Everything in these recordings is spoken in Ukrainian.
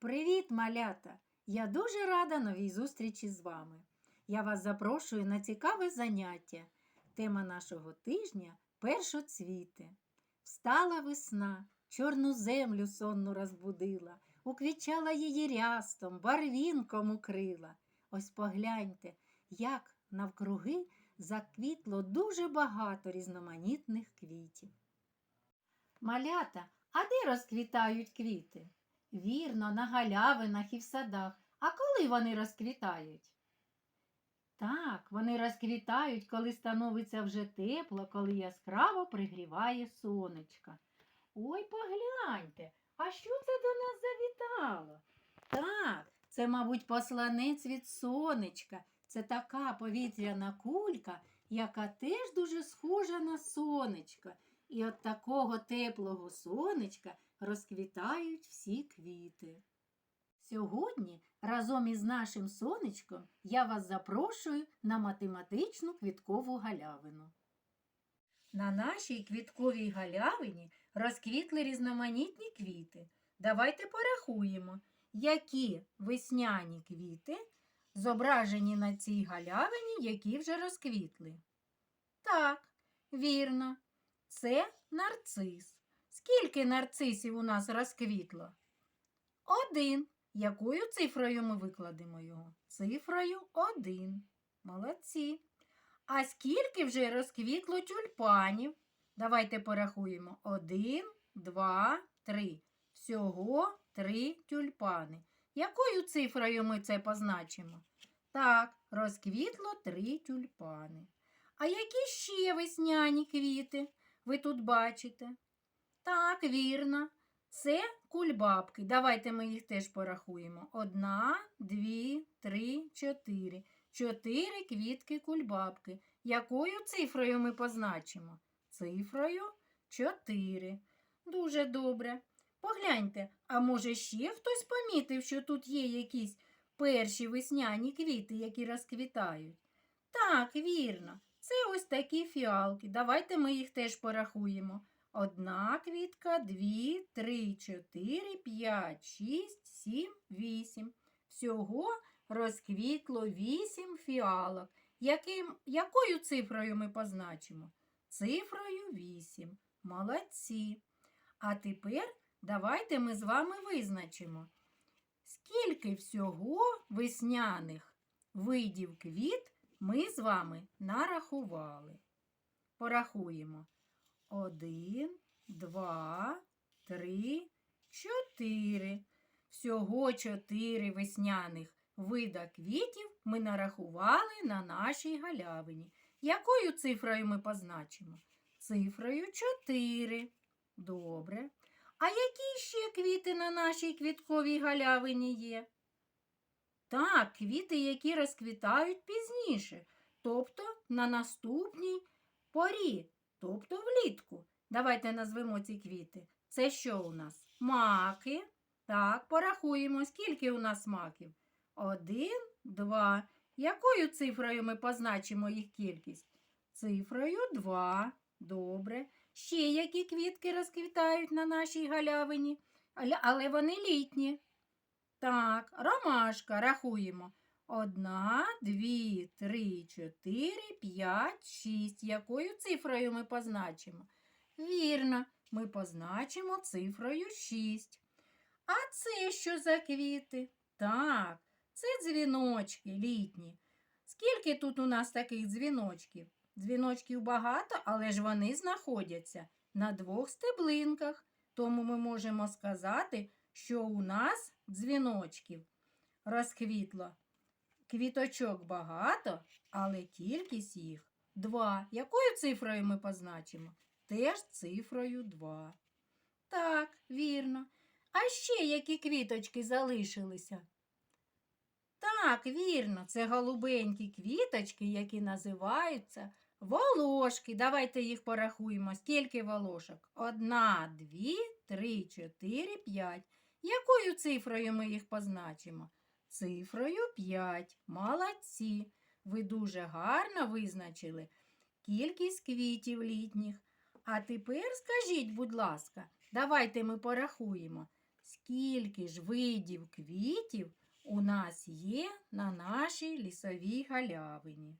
Привіт, малята! Я дуже рада новій зустрічі з вами. Я вас запрошую на цікаве заняття. Тема нашого тижня першоцвіти. Встала весна, чорну землю сонну розбудила, уквічала її рястом, барвінком укрила. Ось погляньте, як навкруги заквітло дуже багато різноманітних квітів. Малята, а де розквітають квіти? Вірно, на галявинах і в садах. А коли вони розквітають? Так, вони розквітають, коли становиться вже тепло, коли яскраво пригріває сонечка. Ой, погляньте, а що це до нас завітало? Так, це, мабуть, посланець від сонечка. Це така повітряна кулька, яка теж дуже схожа на сонечко. І от такого теплого сонечка розквітають всі квіти. Сьогодні разом із нашим сонечком я вас запрошую на математичну квіткову галявину. На нашій квітковій галявині розквітли різноманітні квіти. Давайте порахуємо, які весняні квіти зображені на цій галявині, які вже розквітли. Так, вірно, це нарцис. Скільки нарцисів у нас розквітло? Один. Якою цифрою ми викладемо його? Цифрою один. Молодці. А скільки вже розквітло тюльпанів? Давайте порахуємо. Один, два, три. Всього три тюльпани. Якою цифрою ми це позначимо? Так, розквітло три тюльпани. А які ще весняні квіти ви тут бачите? Так, вірно. Це кульбабки. Давайте ми їх теж порахуємо. Одна, дві, три, чотири. Чотири квітки кульбабки. Якою цифрою ми позначимо? Цифрою чотири. Дуже добре. Погляньте, а може ще хтось помітив, що тут є якісь перші весняні квіти, які розквітають? Так, вірно. Це ось такі фіалки. Давайте ми їх теж порахуємо. Одна квітка, дві, три, чотири, п'ять, шість, сім, вісім. Всього розквітло вісім фіалок. Яким, якою цифрою ми позначимо? Цифрою вісім. Молодці. А тепер давайте ми з вами визначимо, скільки всього весняних видів квіт ми з вами нарахували. Порахуємо. Один, два, три, чотири. Всього чотири весняних вида квітів ми нарахували на нашій галявині. Якою цифрою ми позначимо? Цифрою 4. Добре. А які ще квіти на нашій квітковій галявині є? Так, квіти, які розквітають пізніше, тобто на наступній порі, тобто влітку. Давайте назвемо ці квіти. Це що у нас? Маки. Так, порахуємо, скільки у нас маків. Один, два. Якою цифрою ми позначимо їх кількість? Цифрою 2. Добре. Ще які квітки розквітають на нашій галявині, але вони літні. Так, ромашка рахуємо. Одна, дві, три, чотири, п'ять, шість. Якою цифрою ми позначимо? Вірно, ми позначимо цифрою 6. А це що за квіти? Так, це дзвіночки літні. Скільки тут у нас таких дзвіночків? Дзвіночків багато, але ж вони знаходяться на двох стеблинках. Тому ми можемо сказати, що у нас дзвіночків розквітло. Квіточок багато, але кількість їх два. Якою цифрою ми позначимо? Теж цифрою 2. Так, вірно. А ще які квіточки залишилися? Так, вірно, це голубенькі квіточки, які називаються волошки. Давайте їх порахуємо. Скільки волошок? Одна, дві, три, чотири, п'ять. Якою цифрою ми їх позначимо? Цифрою 5. Молодці. Ви дуже гарно визначили кількість квітів літніх. А тепер скажіть, будь ласка, давайте ми порахуємо, скільки ж видів квітів у нас є на нашій лісовій галявині.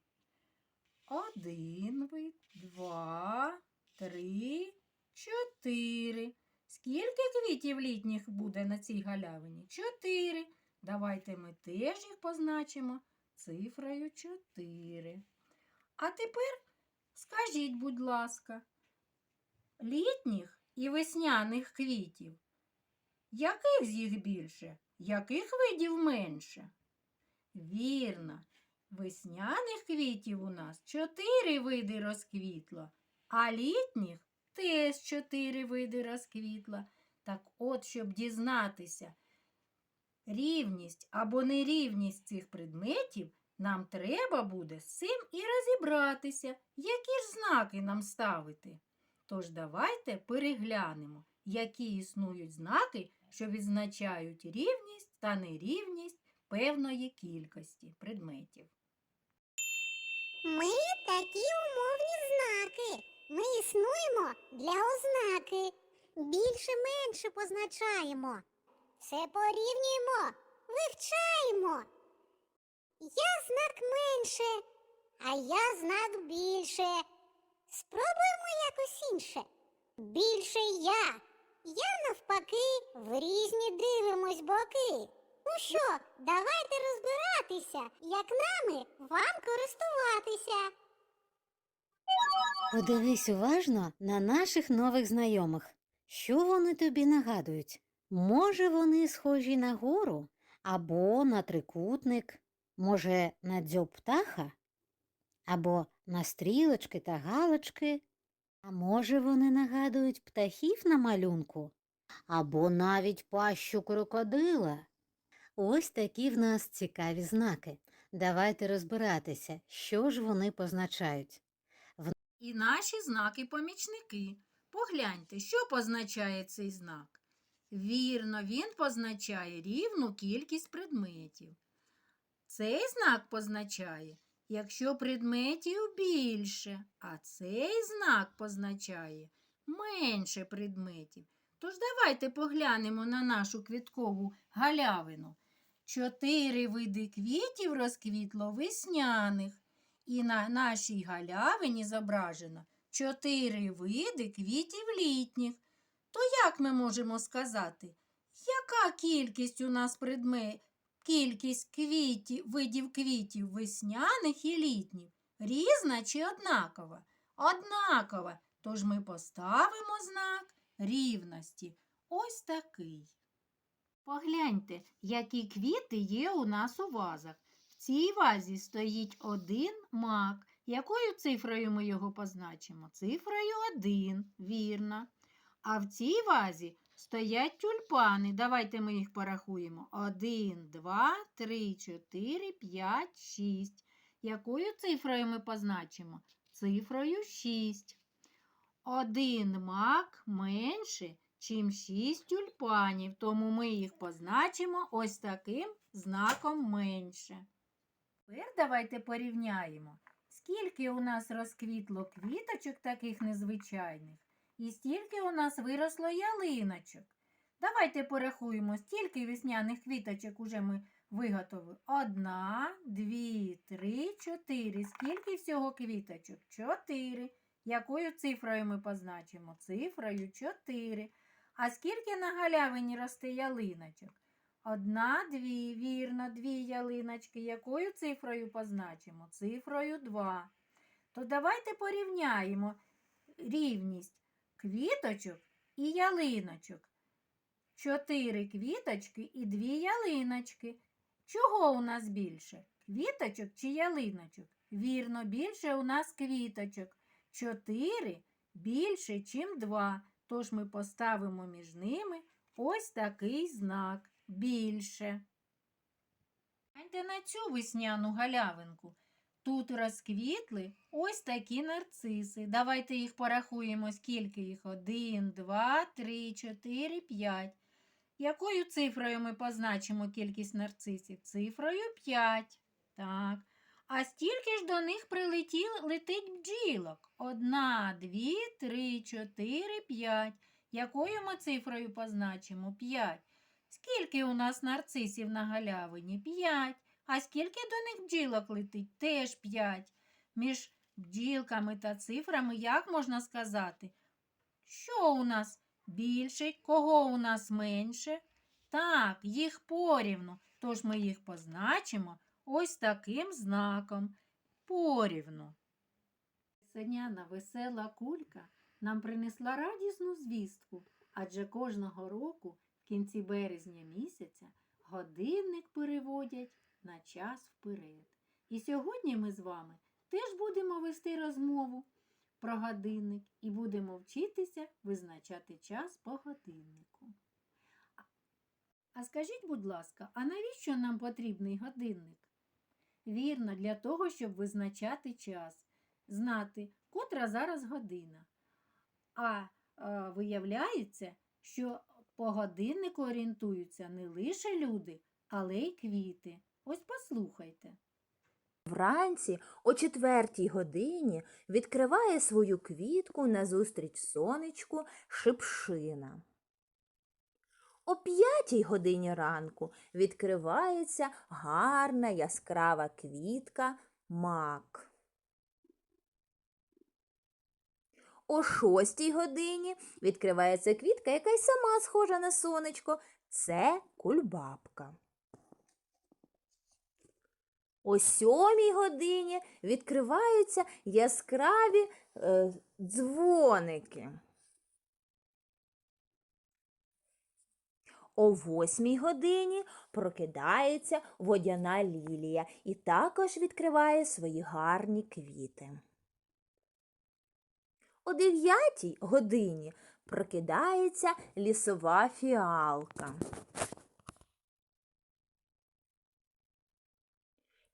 Один вид, два, три, чотири. Скільки квітів літніх буде на цій галявині? Чотири. Давайте ми теж їх позначимо цифрою 4. А тепер скажіть, будь ласка, літніх і весняних квітів, яких з їх більше, яких видів менше? Вірно, весняних квітів у нас чотири види розквітло, а літніх теж чотири види розквітла. Так от, щоб дізнатися, рівність або нерівність цих предметів, нам треба буде з цим і розібратися, які ж знаки нам ставити. Тож давайте переглянемо, які існують знаки, що відзначають рівність та нерівність певної кількості предметів. Ми такі умовні знаки. Ми існуємо для ознаки. Більше-менше позначаємо. Все порівнюємо, вивчаємо. Я знак менше, а я знак більше. Спробуємо якось інше. Більше я. Я навпаки в різні дивимось боки. Ну що, давайте розбиратися, як нами вам користуватися. Подивись уважно на наших нових знайомих. Що вони тобі нагадують? Може, вони схожі на гору або на трикутник, може, на дзьоб птаха, або на стрілочки та галочки, а може, вони нагадують птахів на малюнку, або навіть пащу крокодила. Ось такі в нас цікаві знаки. Давайте розбиратися, що ж вони позначають. І наші знаки-помічники. Погляньте, що позначає цей знак. Вірно, він позначає рівну кількість предметів. Цей знак позначає, якщо предметів більше, а цей знак позначає менше предметів. Тож давайте поглянемо на нашу квіткову галявину. Чотири види квітів розквітло весняних. І на нашій галявині зображено чотири види квітів літніх. То як ми можемо сказати, яка кількість у нас предмет, кількість квітів, видів квітів весняних і літніх? Різна чи однакова? Однакова. Тож ми поставимо знак рівності. Ось такий. Погляньте, які квіти є у нас у вазах. В цій вазі стоїть один мак. Якою цифрою ми його позначимо? Цифрою 1, вірно. А в цій вазі стоять тюльпани. Давайте ми їх порахуємо. 1, 2, 3, 4, 5, 6. Якою цифрою ми позначимо? Цифрою 6. Один мак менше, чим 6 тюльпанів, тому ми їх позначимо ось таким знаком менше. Тепер давайте порівняємо, скільки у нас розквітло квіточок таких незвичайних, і стільки у нас виросло ялиночок. Давайте порахуємо, стільки весняних квіточок уже ми виготовили. Одна, дві, три, чотири. Скільки всього квіточок? Чотири. Якою цифрою ми позначимо? Цифрою 4. А скільки на галявині росте ялиночок? Одна, дві, вірно, дві ялиночки. Якою цифрою позначимо? Цифрою 2. То давайте порівняємо рівність квіточок і ялиночок. Чотири квіточки і дві ялиночки. Чого у нас більше? Квіточок чи ялиночок? Вірно, більше у нас квіточок. Чотири більше, чим два. Тож ми поставимо між ними ось такий знак більше. Гляньте на цю весняну галявинку. Тут розквітли ось такі нарциси. Давайте їх порахуємо, скільки їх. Один, два, три, чотири, п'ять. Якою цифрою ми позначимо кількість нарцисів? Цифрою 5. Так. А стільки ж до них прилетів, летить бджілок. Одна, дві, три, чотири, п'ять. Якою ми цифрою позначимо? П'ять. Скільки у нас нарцисів на галявині? П'ять. А скільки до них бджілок летить? Теж п'ять. Між бджілками та цифрами як можна сказати? Що у нас більше, кого у нас менше? Так, їх порівну, тож ми їх позначимо ось таким знаком. Порівну. Синяна весела кулька нам принесла радісну звістку, адже кожного року кінці березня місяця годинник переводять на час вперед. І сьогодні ми з вами теж будемо вести розмову про годинник і будемо вчитися визначати час по годиннику. А скажіть, будь ласка, а навіщо нам потрібний годинник? Вірно, для того, щоб визначати час, знати, котра зараз година. А е, виявляється, що по годиннику орієнтуються не лише люди, але й квіти. Ось послухайте. Вранці о четвертій годині відкриває свою квітку назустріч сонечку шипшина. О п'ятій годині ранку відкривається гарна яскрава квітка мак. О шостій годині відкривається квітка, яка й сама схожа на сонечко. Це кульбабка. О сьомій годині відкриваються яскраві е, дзвоники. О восьмій годині прокидається водяна лілія і також відкриває свої гарні квіти. О дев'ятій годині прокидається лісова фіалка.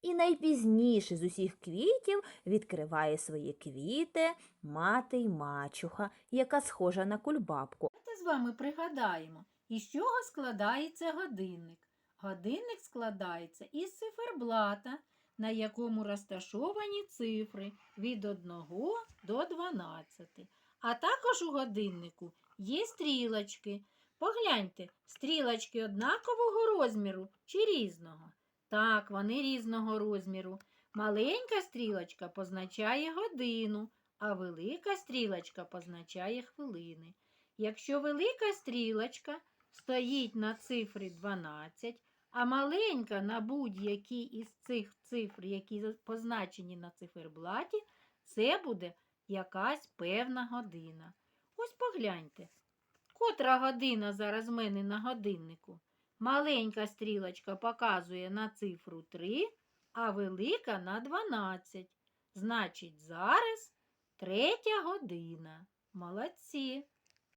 І найпізніше з усіх квітів відкриває свої квіти мати й мачуха, яка схожа на кульбабку. Давайте з вами пригадаємо, із чого складається годинник. Годинник складається із циферблата, на якому розташовані цифри від 1 до 12. А також у годиннику є стрілочки. Погляньте, стрілочки однакового розміру чи різного. Так, вони різного розміру. Маленька стрілочка позначає годину, а велика стрілочка позначає хвилини. Якщо велика стрілочка стоїть на цифрі 12, а маленька на будь-якій із цих цифр, які позначені на циферблаті, це буде якась певна година. Ось погляньте, котра година зараз в мене на годиннику. Маленька стрілочка показує на цифру 3, а велика на 12. Значить, зараз третя година. Молодці.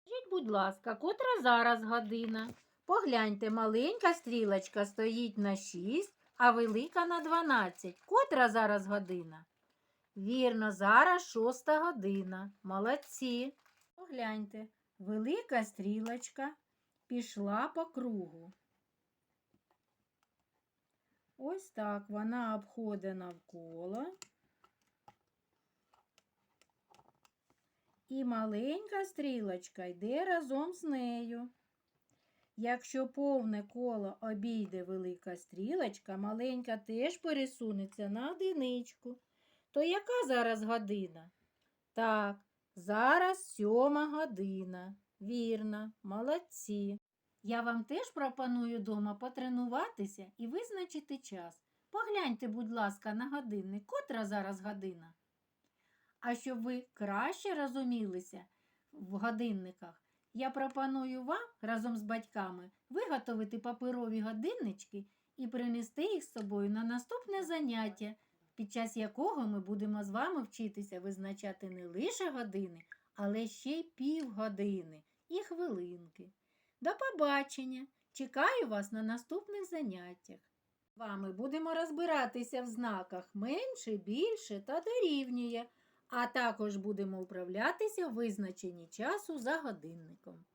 Скажіть, будь ласка, котра зараз година? Погляньте, маленька стрілочка стоїть на 6, а велика на 12. Котра зараз година? Вірно, зараз шоста година. Молодці. Погляньте, велика стрілочка пішла по кругу. Ось так вона обходить навколо. І маленька стрілочка йде разом з нею. Якщо повне коло обійде велика стрілочка, маленька теж пересунеться на одиничку. То яка зараз година? Так, зараз сьома година. Вірно, молодці. Я вам теж пропоную дома потренуватися і визначити час. Погляньте, будь ласка, на годинник, котра зараз година. А щоб ви краще розумілися в годинниках, я пропоную вам разом з батьками виготовити паперові годиннички і принести їх з собою на наступне заняття, під час якого ми будемо з вами вчитися визначати не лише години, але ще й півгодини і хвилинки. До побачення! Чекаю вас на наступних заняттях. З вами будемо розбиратися в знаках менше, більше та дорівнює, а також будемо управлятися визначені часу за годинником.